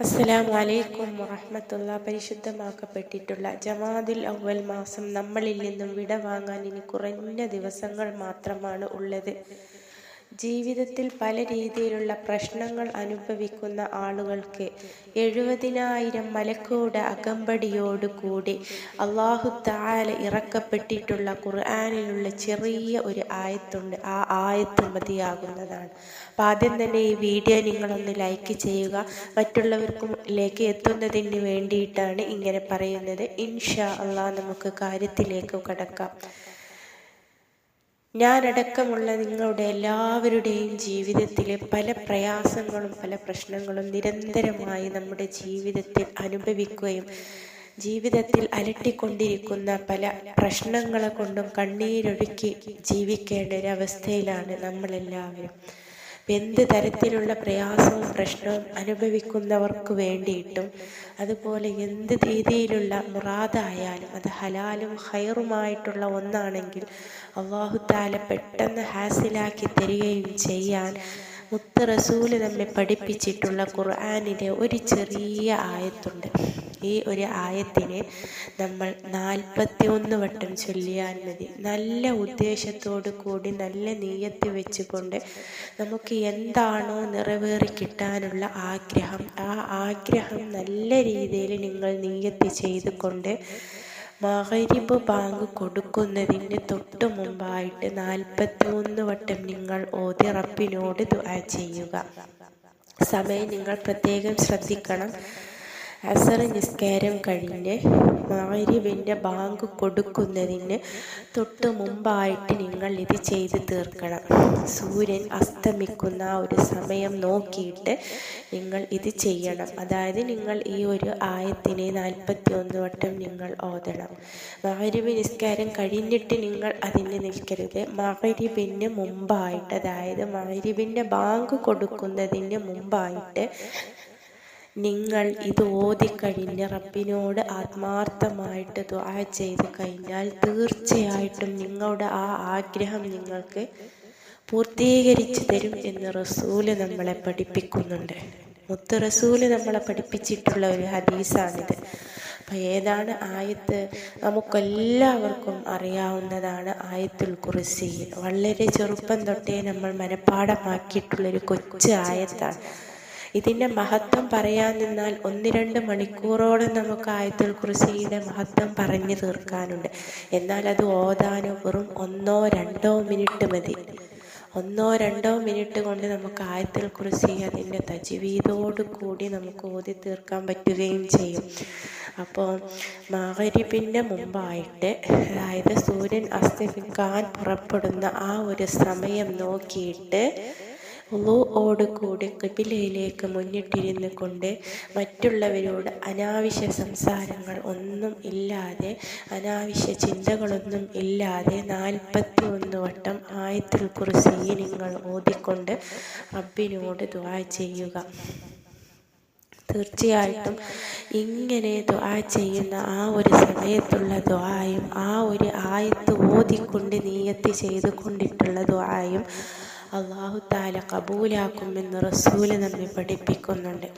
അസ്സലാമു വലൈക്കും വറഹമത്തുള്ള. പരിശുദ്ധമാക്കപ്പെട്ടിട്ടുള്ള ജമാദിൽ അവൽ മാസം നമ്മളിൽ നിന്നും വിട വാങ്ങാൻ ഇനി കുറഞ്ഞ ദിവസങ്ങൾ മാത്രമാണ് ഉള്ളത്. ജീവിതത്തിൽ പല രീതിയിലുള്ള പ്രശ്നങ്ങൾ അനുഭവിക്കുന്ന ആളുകൾക്ക് എഴുപതിനായിരം മലക്കോട് അകമ്പടിയോടുകൂടി അള്ളാഹു താല ഇറക്കപ്പെട്ടിട്ടുള്ള ഖുർആാനിലുള്ള ചെറിയ ഒരു ആയത്തുണ്ട്. ആ ആയത്ത് മതിയാകുന്നതാണ്. അപ്പം ആദ്യം തന്നെ ഈ വീഡിയോ നിങ്ങളൊന്ന് ലൈക്ക് ചെയ്യുക. മറ്റുള്ളവർക്കുമിലേക്ക് എത്തുന്നതിന് വേണ്ടിയിട്ടാണ് ഇങ്ങനെ പറയുന്നത്. ഇൻഷാ അള്ളാഹ് നമുക്ക് കാര്യത്തിലേക്ക് കടക്കാം. ഞാനടക്കമുള്ള നിങ്ങളുടെ എല്ലാവരുടെയും ജീവിതത്തിലെ പല പ്രയാസങ്ങളും പല പ്രശ്നങ്ങളും നിരന്തരമായി നമ്മുടെ ജീവിതത്തിൽ അനുഭവിക്കുകയും ജീവിതത്തിൽ അലട്ടിക്കൊണ്ടിരിക്കുന്ന പല പ്രശ്നങ്ങളെ കൊണ്ടും കണ്ണീരൊഴുക്കി ജീവിക്കേണ്ട ഒരു അവസ്ഥയിലാണ് നമ്മളെല്ലാവരും. എന്ത് തരത്തിലുള്ള പ്രയാസവും പ്രശ്നവും അനുഭവിക്കുന്നവർക്ക് വേണ്ടിയിട്ടും അതുപോലെ എന്ത് രീതിയിലുള്ള മുറാദായാലും അത് ഹലാലും ഹൈറുമായിട്ടുള്ള ഒന്നാണെങ്കിൽ അള്ളാഹുത്താല പെട്ടെന്ന് ഹാസിലാക്കി തരികയും ചെയ്യാൻ മുത്ത് റസൂൽ നമ്മെ പഠിപ്പിച്ചിട്ടുള്ള ഖുർആാനിലെ ഒരു ചെറിയ ആയത്തുണ്ട്. ഈ ഒരു ആയത്തിനെ നമ്മൾ നാൽപ്പത്തി ഒന്ന് വട്ടം ചൊല്ലിയാൽ മതി. നല്ല ഉദ്ദേശത്തോടു കൂടി നല്ല നീയത്ത് വെച്ചുകൊണ്ട് നമുക്ക് എന്താണോ നിറവേറി കിട്ടാനുള്ള ആഗ്രഹം ആ ആഗ്രഹം നല്ല രീതിയിൽ നിങ്ങൾ നീയത്ത് ചെയ്തുകൊണ്ട് മകരിബ് ബാങ്ക് കൊടുക്കുന്നതിന് തൊട്ടു മുമ്പായിട്ട് നാൽപ്പത്തി മൂന്ന് വട്ടം നിങ്ങൾ ഓതി റബ്ബിനോട് ദുആ ചെയ്യുക. സമയം നിങ്ങൾ പ്രത്യേകം ശ്രദ്ധിക്കണം. അസർ നിസ്കാരം കഴിഞ്ഞ് മാരിവിന്റെ ബാങ്ക് കൊടുക്കുന്നതിന് തൊട്ട് മുമ്പായിട്ട് നിങ്ങൾ ഇത് ചെയ്ത് തീർക്കണം. സൂര്യൻ അസ്തമിക്കുന്ന ഒരു സമയം നോക്കിയിട്ട് നിങ്ങൾ ഇത് ചെയ്യണം. അതായത് നിങ്ങൾ ഈ ഒരു ആയത്തിനെ നാൽപ്പത്തി ഒന്ന് വട്ടം നിങ്ങൾ ഓതണം. മാരിവ് നിസ്കാരം കഴിഞ്ഞിട്ട് നിങ്ങൾ അതിന് നിൽക്കരുത്. മാരിവിന് മുമ്പായിട്ട് അതായത് മാരിവിന്റെ ബാങ്ക് കൊടുക്കുന്നതിന് മുമ്പായിട്ട് നിങ്ങൾ ഇത് ഓതിക്കഴിഞ്ഞ് റബ്ബിനോട് ആത്മാർത്ഥമായിട്ട് ദ്വാ ചെയ്ത് കഴിഞ്ഞാൽ തീർച്ചയായിട്ടും നിങ്ങളുടെ ആ ആഗ്രഹം നിങ്ങൾക്ക് പൂർത്തീകരിച്ചു തരും എന്ന് റസൂൽ നമ്മളെ പഠിപ്പിക്കുന്നുണ്ട്. മുത്ത് റസൂൽ നമ്മളെ പഠിപ്പിച്ചിട്ടുള്ള ഒരു ഹദീസാണിത്. അപ്പം ഏതാണ് ആയത്ത്? നമുക്കെല്ലാവർക്കും അറിയാവുന്നതാണ് ആയത്തുൽ കുറിസി വളരെ ചെറുപ്പം തൊട്ടേ നമ്മൾ മനഃപ്പാടമാക്കിയിട്ടുള്ളൊരു കൊച്ചു ആയത്താണ്. ഇതിന്റെ മഹത്വം പറയാൻ നിന്നാൽ ഒന്ന് രണ്ട് മണിക്കൂറോളം നമുക്ക് ആയത്തുൽ കുറിസിയുടെ മഹത്വം പറഞ്ഞു തീർക്കാനുണ്ട്. എന്നാൽ അത് ഓതാനോ വെറും ഒന്നോ രണ്ടോ മിനിറ്റ് മതി. ഒന്നോ രണ്ടോ മിനിറ്റ് കൊണ്ട് നമുക്ക് ആയത്തിൽ കുറിച്ച് അതിന്റെ തജീവീതോട് കൂടി നമുക്ക് ഓതി തീർക്കാൻ പറ്റുകയും ചെയ്യും. അപ്പോൾ മകരിബിന്റെ മുമ്പായിട്ട് അതായത് സൂര്യൻ അസ്തമിക്കാൻ പുറപ്പെടുന്ന ആ ഒരു സമയം നോക്കിയിട്ട് ോട് കൂടി ഖിബിലയിലേക്ക് മുന്നിട്ടിരുന്നു കൊണ്ട് മറ്റുള്ളവരോട് അനാവശ്യ സംസാരങ്ങൾ ഒന്നും ഇല്ലാതെ അനാവശ്യ ചിന്തകളൊന്നും ഇല്ലാതെ നാൽപ്പത്തി ഒന്ന് വട്ടം ആയത്തിൽ കുറിച്ച് നിങ്ങൾ ഓതിക്കൊണ്ട് റബ്ബിനോട് ദ്വാ ചെയ്യുക. തീർച്ചയായിട്ടും ഇങ്ങനെ ദ്വാ ചെയ്യുന്ന ആ ഒരു സമയത്തുള്ള ദ്വായും ആ ഒരു ആയത്ത് ഓതിക്കൊണ്ട് നീയത്ത് ചെയ്തുകൊണ്ടിട്ടുള്ള ദ്വായും അള്ളാഹു താല കബൂലാക്കുമെന്ന് റസൂൽ നമ്മെ പഠിപ്പിക്കുന്നുണ്ട്.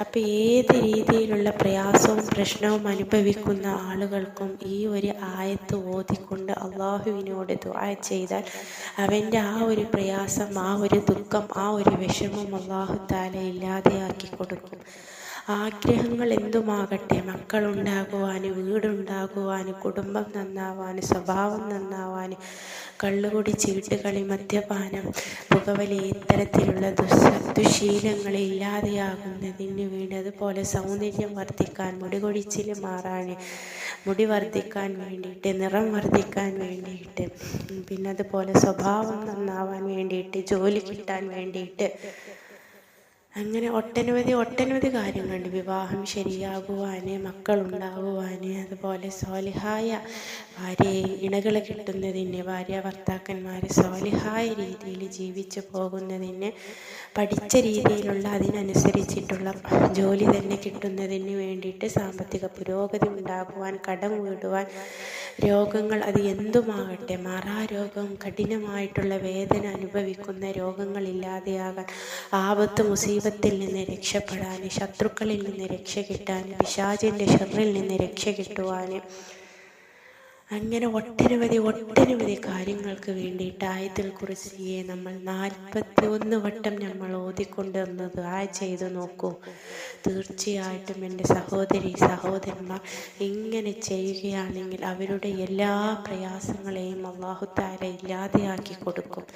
അപ്പോൾ ഏത് രീതിയിലുള്ള പ്രയാസവും പ്രശ്നവും അനുഭവിക്കുന്ന ആളുകൾക്കും ഈ ഒരു ആയത്ത് ഓതിക്കൊണ്ട് അള്ളാഹുവിനോട് ദുആ ചെയ്താൽ അവന്റെ ആ ഒരു പ്രയാസം ആ ഒരു ദുഃഖം ആ ഒരു വിഷമം അള്ളാഹു താല ഇല്ലാതെയാക്കി കൊടുക്കും. ആഗ്രഹങ്ങൾ എന്തുമാകട്ടെ? മക്കളുണ്ടാകുവാൻ വീടുണ്ടാകുവാൻ കുടുംബം നന്നാവാൻ സ്വഭാവം നന്നാവാൻ കള്ളുകുടി ചീട്ടുകളി മദ്യപാനം പുകവലി ഇത്തരത്തിലുള്ള ദുസ് ദുശീലങ്ങൾ ഇല്ലാതെയാകുന്നതിന് വേണ്ടി അതുപോലെ സൗന്ദര്യം വർദ്ധിക്കാൻ മുടി കൊഴിച്ചിൽ മാറാൻ മുടി വർദ്ധിക്കാൻ വേണ്ടിയിട്ട് നിറം വർദ്ധിക്കാൻ വേണ്ടിയിട്ട് പിന്നെ അതുപോലെ സ്വഭാവം നന്നാവാൻ വേണ്ടിയിട്ട് ജോലി കിട്ടാൻ വേണ്ടിയിട്ട് അങ്ങനെ ഒട്ടനവധി ഒട്ടനവധി കാര്യങ്ങളുണ്ട്. വിവാഹം ശരിയാകുവാൻ മക്കളുണ്ടാകുവാൻ അതുപോലെ സ്വാലിഹായ ഭാര്യയെ ഇണകൾ കിട്ടുന്നതിന് ഭാര്യ ഭർത്താക്കന്മാർ സ്വാലിഹായ രീതിയിൽ ജീവിച്ചു പോകുന്നതിന് പഠിച്ച രീതിയിലുള്ള അതിനനുസരിച്ചിട്ടുള്ള ജോലി തന്നെ കിട്ടുന്നതിന് വേണ്ടിയിട്ട് സാമ്പത്തിക പുരോഗതി ഉണ്ടാകുവാൻ കടം വീടുവാൻ രോഗങ്ങൾ അത് എന്തുമാകട്ടെ മാറാരോഗം കഠിനമായിട്ടുള്ള വേദന അനുഭവിക്കുന്ന രോഗങ്ങളില്ലാതെയാകാൻ ആപത്ത് മുസീബത്ത് മുസീബത്തിൽ നിന്ന് രക്ഷപ്പെടാൻ ശത്രുക്കളിൽ നിന്ന് രക്ഷ കിട്ടാൻ പിശാചിന്റെ ഷെറിൽ നിന്ന് രക്ഷ കിട്ടുവാൻ അങ്ങനെ ഒട്ടനവധി ഒട്ടനവധി കാര്യങ്ങൾക്ക് വേണ്ടിയിട്ട് ആയത്തിൽ കുറിച്ചിയെ നമ്മൾ നാൽപ്പത്തി ഒന്ന് വട്ടം നമ്മൾ ഓതിക്കൊണ്ട് ആ ചെയ്തു നോക്കൂ. തീർച്ചയായിട്ടും എന്റെ സഹോദരി സഹോദരന്മാർ ഇങ്ങനെ ചെയ്യുകയാണെങ്കിൽ അവരുടെ എല്ലാ പ്രയാസങ്ങളെയും അള്ളാഹുത്താര ഇല്ലാതെയാക്കി കൊടുക്കും.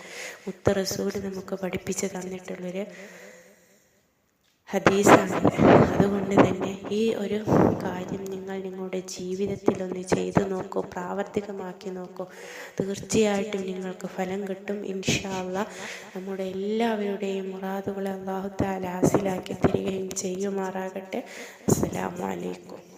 മുത്ത റസൂൽ നമുക്ക് പഠിപ്പിച്ച് തന്നിട്ടുള്ളൊരു ഹദീസാണ്. അതുകൊണ്ട് തന്നെ ഈ ഒരു കാര്യം നിങ്ങൾ നിങ്ങളുടെ ജീവിതത്തിൽ ഒന്ന് ചെയ്തു നോക്കൂ പ്രാവർത്തികമാക്കി നോക്കൂ. തീർച്ചയായിട്ടും നിങ്ങൾക്ക് ഫലം കിട്ടും. ഇൻഷാല്ല നമ്മുടെ എല്ലാവരുടെയും മുറാദുകളെ അള്ളാഹു ഹാസിലാക്കി തരികയും ചെയ്യുമാറാകട്ടെ. അസ്സലാമു അലൈക്കും.